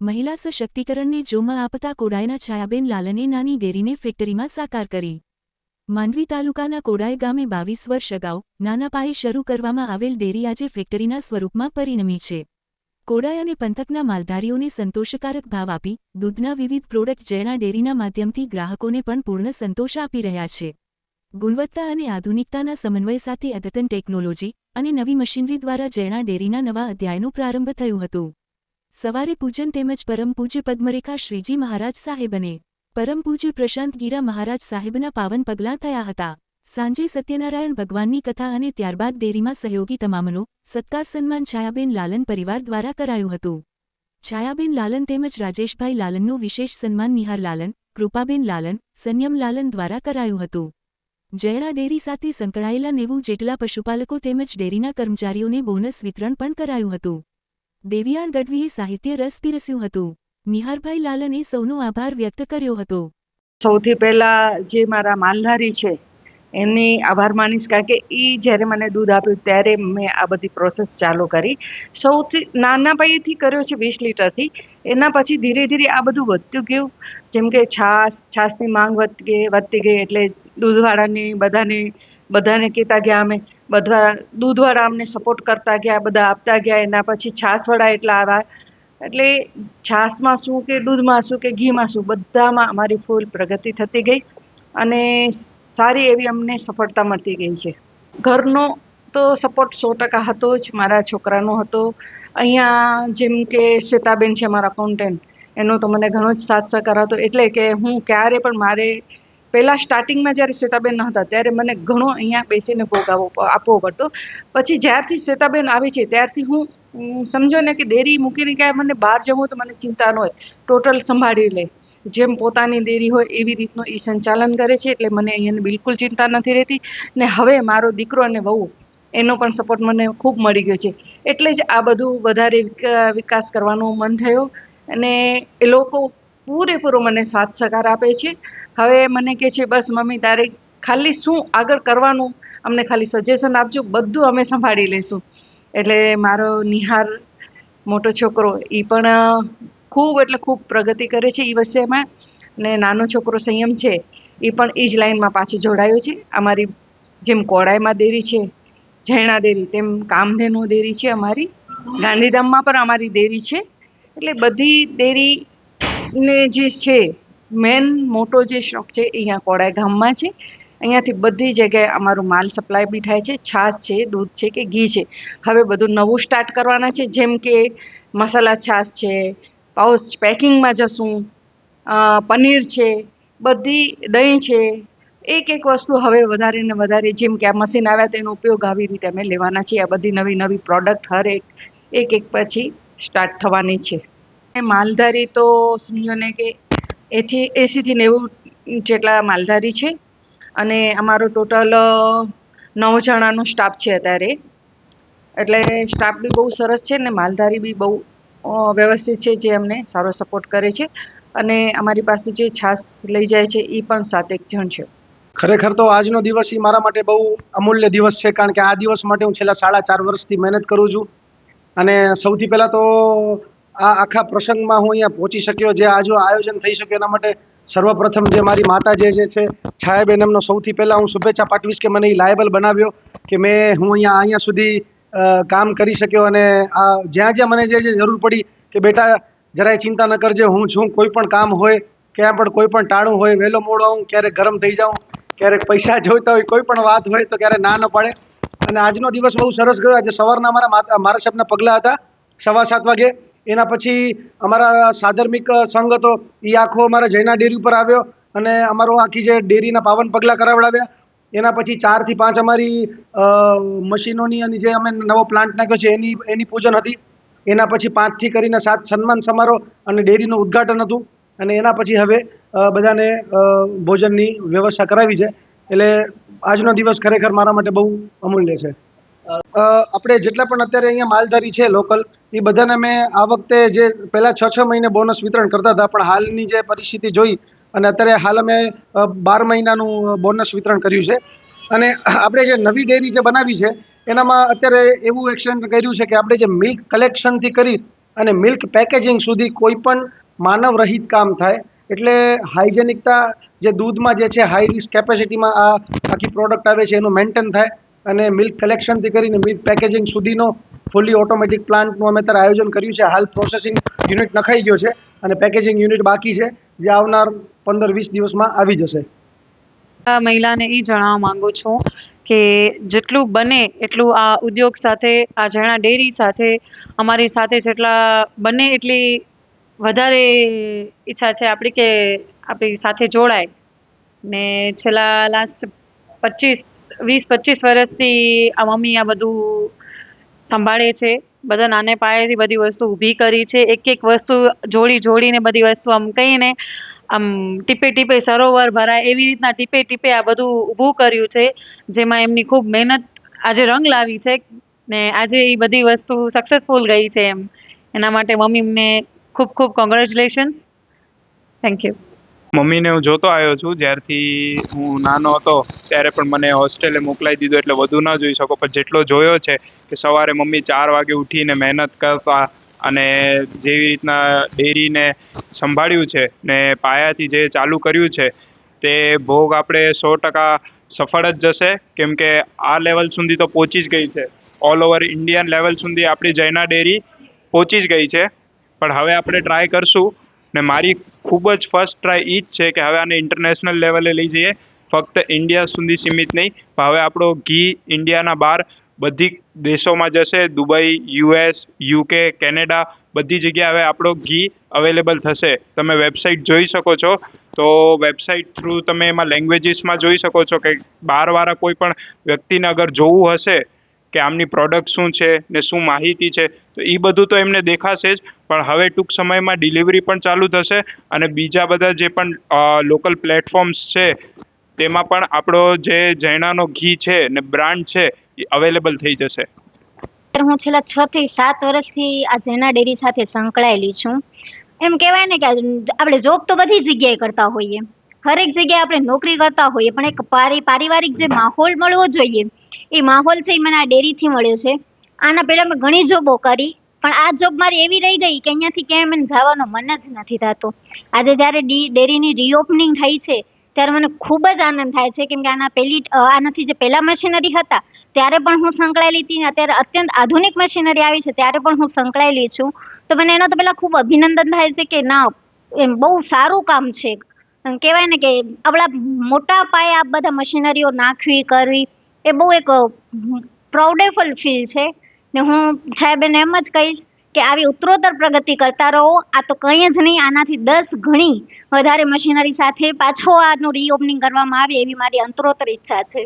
મહિલા સશક્તિકરણને જોમાં આપતા કોડાયના છાયાબેન લાલને નાની ડેરીને ફેક્ટરીમાં સાકાર કરી. માંડવી તાલુકાના કોડાય ગામે બાવીસ વર્ષ અગાઉ નાના પાયે શરૂ કરવામાં આવેલ ડેરી આજે ફેક્ટરીના સ્વરૂપમાં પરિણમી છે. કોડાય અને પંથકના માલધારીઓને સંતોષકારક ભાવ આપી દૂધના વિવિધ પ્રોડક્ટ જૈણા ડેરીના માધ્યમથી ગ્રાહકોને પણ પૂર્ણ સંતોષ આપી રહ્યા છે. ગુણવત્તા અને આધુનિકતાના સમન્વય સાથે અદ્યતન ટેકનોલોજી અને નવી મશીનરી દ્વારા જૈણા ડેરીના નવા અધ્યાયનો પ્રારંભ થયું હતું. સવારે પૂજન તેમજ પરમ પૂજ્ય પદ્મરેખા શ્રીજી મહારાજ સાહેબને પરમ પૂજ્ય પ્રશાંત ગીરા મહારાજ સાહેબના પાવન પગલાં થયા હતા. સાંજે સત્યનારાયણ ભગવાનની કથા અને ત્યારબાદ ડેરીમાં સહયોગી તમામનો સત્કાર સન્માન છાયાબેન લાલન પરિવાર દ્વારા કરાયું હતું. છાયાબેન લાલન તેમજ રાજેશભાઈ લાલનનું વિશેષ સન્માન નિહાર લાલન, કૃપાબેન લાલન, સંયમ લાલન દ્વારા કરાયું હતું. જયણા ડેરી સાથે સંકળાયેલા નેવું જેટલા પશુપાલકો તેમજ ડેરીના કર્મચારીઓને બોનસ વિતરણ પણ કરાયું હતું. દેવિયાણ ગઢવીએ સાહિત્ય રસ પીરસ્યું હતું. નિહારભાઈ લાલને સૌનો આભાર વ્યક્ત કર્યો હતો. સૌથી પહેલા જે મારા માલધારી છે, એમની આભાર માનીશ કારણ કે એ જ્યારે મને દૂધ આપ્યું ત્યારે મેં આ બધી પ્રોસેસ ચાલુ કરી. સૌથી નાના પાયેથી કર્યો છે વીસ લીટરથી. એના પછી ધીરે ધીરે આ બધું વધતું ગયું. જેમ કે છાશ છાશની માંગ વધતી ગઈ વધતી ગઈ એટલે દૂધવાળાને બધાને બધાને કહેતા ગયા અમે બધા દૂધવાળા અમને સપોર્ટ કરતા ગયા, બધા આપતા ગયા, એના પછી છાશવાળા એટલા આવ્યા. એટલે છાશમાં શું કે, દૂધમાં શું કે, ઘીમાં શું, બધામાં અમારી ફૂલ પ્રગતિ થતી ગઈ અને સારી એવી અમને સફળતા મળતી ગઈ છે. ઘરનો તો સપોર્ટ સો ટકા હતો જ, મારા છોકરાનો હતો. અહીંયા જેમ કે શ્વેતાબેન છે મારા અકાઉન્ટન્ટ એનો તો મને ઘણો જ સાથ સહકાર હતો. એટલે કે હું ક્યારે પણ મારે પહેલાં સ્ટાર્ટિંગમાં જ્યારે શ્વેતાબેન નહોતા હતા ત્યારે મને ઘણો અહીંયા બેસીને ભોગ આપવો પડતો. પછી જ્યારથી શ્વેતાબેન આવી છે, ત્યારથી હું સમજો ને કે ડેરી મૂકીને ક્યાંય મને બહાર જવું તો મને ચિંતા ન હોય. ટોટલ સંભાળી લે. જેમ પોતાની ડેરી હોય એવી રીતનું એ સંચાલન કરે છે, એટલે મને અહીંયાની બિલકુલ ચિંતા નથી રહેતી. ને હવે મારો દીકરો અને વહુ, એનો પણ સપોર્ટ મને ખૂબ મળી ગયો છે. એટલે જ આ બધું વધારે વિક- વિકાસ કરવાનું મન થયું. અને એ લોકો પૂરેપૂરો મને સાથ સહકાર આપે છે. હવે મને કહે છે, બસ મમ્મી, તારે ખાલી શું આગળ કરવાનું? અમને ખાલી સજેશન આપજો, બધું અમે સંભાળી લઈશું એટલે મારો નિહાર મોટો છોકરો એ પણ ખૂબ એટલે ખૂબ પ્રગતિ કરે છે એ વિષયમાં ને નાનો છોકરો સંયમ છે એ પણ એ જ લાઈનમાં પાછું જોડાયો છે. અમારી જેમ કોડાઈમાં દેરી છે જૈણા દેરી, તેમ કામધેનુ દેરી છે અમારી. ગાંધીધામમાં પણ અમારી દેરી છે. એટલે બધી દેરીને જે છે મેન મોટો જે શોખ છે અહીંયા કોડાઈ ગામમાં છે. અહીંયાથી બધી જગ્યાએ અમારું માલ સપ્લાય બી થાય છે, છાશ છે, દૂધ છે કે ઘી છે. હવે બધું નવું સ્ટાર્ટ કરવાના છે, જેમ કે મસાલા છાશ છે, પાઉચ પેકિંગમાં જશું પનીર છે, બધી દહીં છે. એક એક વસ્તુ હવે વધારે ને વધારે જેમ કે આ મશીન આવ્યા તેનો ઉપયોગ આવી રીતે અમે લેવાના છીએ. આ બધી નવી નવી પ્રોડક્ટ હર એક એક એક પછી સ્ટાર્ટ થવાની છે. માલધારી તો સમજો ને કે એથી, એંસીથી નેવું જેટલા માલધારી છે. અને અમારો ટોટલ નવ જણાનો સ્ટાફ છે અત્યારે. એટલે સ્ટાફ બી બહુ સરસ છે ને માલધારી બી બહુ વ્યવસ્થિત છે જે અમને સારો સપોર્ટ કરે છે. અને અમારી પાસે જે છાશ લઈ જાય છે એ પણ સાત એક જણ છે. ખરેખર તો આજનો દિવસ એ મારા માટે બહુ અમૂલ્ય દિવસ છે કારણ કે આ દિવસ માટે હું છેલ્લા સાડા ચાર વર્ષથી મહેનત કરું છું. અને સૌથી પહેલાં તો આ આખા પ્રસંગમાં હું અહીંયા પહોંચી શક્યો, જે આજુ આયોજન થઈ શક્યો, એના માટે સર્વપ્રથમ જે મારી માતા જે છે, છાયાબેન, એમનો સૌથી પહેલાં હું શુભેચ્છા પાઠવીશ કે મને એ લાયબલ બનાવ્યો કે મેં હું અહીંયા અહીંયા સુધી કામ કરી શક્યો અને આ જ્યાં જ્યાં મને જે જે જરૂર પડી કે બેટા જરાય ચિંતા ન કરજે, હું છું, કોઈ પણ કામ હોય, ક્યાં પણ કોઈ પણ ટાણું હોય, વહેલો મોડો આવું, ક્યારેક ગરમ થઈ જાઉં, ક્યારેક પૈસા જોઈતા હોય, કોઈ પણ વાત હોય તો ક્યારે ના ન પડે. અને આજનો દિવસ બહુ સરસ ગયો. આજે સવારના મારા માતા, મારા સાહેબના પગલાં હતા, સવા સાત વાગે. એના પછી અમારા સાધર્મિક સંઘ હતો એ આખો અમારા જૈના ડેરી ઉપર આવ્યો અને અમારો આખી જે ડેરીના પાવન પગલાં કરાવડાવ્યા. એના પછી ચારથી પાંચ અમારી મશીનોની અને જે અમે નવો પ્લાન્ટ નાખ્યો છે, એની એની પૂજન હતી. એના પછી પાંચથી કરીને સાત સન્માન સમારોહ અને ડેરીનું ઉદ્ઘાટન હતું. અને એના પછી હવે બધાને ભોજનની વ્યવસ્થા કરાવી છે. એટલે આજનો દિવસ ખરેખર મારા માટે બહુ અમૂલ્ય છે. આપણે જેટલા પણ અત્યારે અહીંયા માલધારી છે લોકલ એ બધાને મેં આ વખતે જે પહેલાં છ છ મહિને બોનસ વિતરણ કરતા હતા, પણ હાલની જે પરિસ્થિતિ જોઈ અને અત્યારે હાલ અમે બાર મહિનાનું બોનસ વિતરણ કર્યું છે. અને આપણે જે નવી ડેરી જે બનાવી છે, એનામાં અત્યારે એવું એક્શન કર્યું છે કે આપણે જે મિલ્ક કલેક્શનથી કરી અને મિલ્ક પેકેજિંગ સુધી કોઈ પણ માનવ રહિત કામ થાય, એટલે હાઇજેનિકતા જે દૂધમાં જે છે હાઈ રિસ્ક કેપેસિટીમાં આ આખી પ્રોડક્ટ આવે છે, એનું મેન્ટેન થાય અને મિલ્ક કલેક્શનથી કરીને મિલ્ક પેકેજિંગ સુધીનો ફૂલી ઓટોમેટિક પ્લાન્ટનું અમે અત્યારે આયોજન કર્યું છે. હાલ પ્રોસેસિંગ યુનિટ નખાઈ ગયો છે અને પેકેજિંગ યુનિટ બાકી છે, જે આવનાર પંદર વીસ દિવસમાં આવી જશે. મહિલાને એ જણાવવા માંગુ છું કે જેટલું બને એટલું આ ઉદ્યોગ સાથે, આ ઝરણા ડેરી સાથે, અમારી સાથે જેટલા બને એટલી વધારે ઈચ્છા છે આપણી કે આપણી સાથે જોડાય. ને છેલ્લા લાસ્ટ પચીસ, વીસ, પચીસ વર્ષથી આ મમ્મી આ બધું સંભાળે છે. બધા નાને પાયેથી બધી વસ્તુ ઊભી કરી છે. એક એક વસ્તુ જોડી જોડીને બધી વસ્તુ આમ કહીને આમ ટીપે ટીપે સરોવર ભરાય એવી રીતના ટીપે ટીપે આ બધું ઊભું કર્યું છે. જેમાં એમની ખૂબ મહેનત આજે રંગ લાવી છે ને આજે એ બધી વસ્તુ સક્સેસફુલ ગઈ છે એમ. એના માટે મમ્મીને ખૂબ ખૂબ કોંગ્રેચ્યુલેશન્સ થેન્ક યુ મમ્મીને હું જોતો આવ્યો છું. જ્યારથી હું નાનો હતો, ત્યારે પણ મને હોસ્ટેલે મોકલાવી દીધો એટલે વધુ ન જોઈ શકો. પણ જેટલો જોયો છે કે સવારે મમ્મી ચાર વાગે ઉઠીને મહેનત કરતા અને જેવી રીતના ડેરીને સંભાળ્યું છે ને પાયાથી જે ચાલુ કર્યું છે, તે ભોગ આપણે સો ટકા સફળ જ જશે. કેમ કે આ લેવલ સુધી તો પહોંચી જ ગઈ છે. ઓલ ઓવર ઇન્ડિયન લેવલ સુધી આપણી જૈના ડેરી પહોંચી જ ગઈ છે. પણ હવે આપણે ટ્રાય કરશું ને મારી ખૂબ જ ફર્સ્ટ ટ્રાય એ જ છે કે હવે આને ઇન્ટરનેશનલ લેવલે લઈ જઈએ. ફક્ત ઇન્ડિયા સુધી સીમિત નહીં. હવે આપણો ઘી ઇન્ડિયાના બહાર બધી દેશોમાં જશે. દુબઈ યુએસ યુકે કેનેડા બધી જગ્યાએ હવે આપણો ઘી અવેલેબલ થશે. તમે વેબસાઇટ જોઈ શકો છો. તો વેબસાઇટ થ્રુ તમે એમાં લેંગ્વેજીસમાં જોઈ શકો છો કે બહારવાળા કોઈ પણ વ્યક્તિને અગર જોવું હશે કે આમની પ્રોડક્ટ શું છે ને શું માહિતી છે, તો એ બધું તો એમને દેખાશે જ. પણ હવે ટૂંક સમયમાં ડિલિવરી પણ ચાલુ થશે અને બીજા બધા જે પણ લોકલ પ્લેટફોર્મ્સ છે, તેમાં પણ આપણો જે જૈનાનો ઘી છે ને બ્રાન્ડ છે, એ અવેલેબલ થઈ જશે. હું છેલ્લા છ થી સાત વર્ષથી આ જૈના ડેરી સાથે સંકળાયેલી છું. એમ કહેવાય ને કે આપણે જોબ તો બધી જગ્યાએ કરતા હોઈએ. હરેક જગ્યાએ આપણે નોકરી કરતા હોઈએ, પણ એક પારિ, પારિવારિક જે માહોલ મળવો જોઈએ, એ માહોલ છે એ મને આ ડેરીથી મળ્યો છે. આના પહેલાં મેં ઘણી જોબો કરી પણ આ જોબ મારી એવી રહી ગઈ કે અહીંયાથી ક્યાંય મને જવાનો મન જ નથી થતો. આજે જ્યારે ડી, ડેરીની રીઓપનિંગ થઈ છે, ત્યારે મને ખૂબ જ આનંદ થાય છે. કેમ કે આના પહેલી આનાથી જે પહેલાં મશીનરી હતા, ત્યારે પણ હું સંકળાયેલી હતી અત્યારે અત્યંત આધુનિક મશીનરી આવી છે, ત્યારે પણ હું સંકળાયેલી છું. તો મને એનો તો પહેલાં ખૂબ અભિનંદન થાય છે કે ના, એમ બહુ સારું કામ છે. કહેવાય ને કે આપણા મોટા પાયે આ બધા મશીનરીઓ નાખવી, કરવી, એ બહુ એક પ્રાઉડેફુલ ફીલ છે. ને હું સાહેબને એમ જ કહીશ કે આવી ઉત્તરોત્તર પ્રગતિ કરતા રહો. આ તો કંઈ જ નહીં, આનાથી દસ ગણી વધારે મશીનરી સાથે પાછો આનું રીઓપનિંગ કરવામાં આવે એવી મારી અંતરોત્તર ઈચ્છા છે.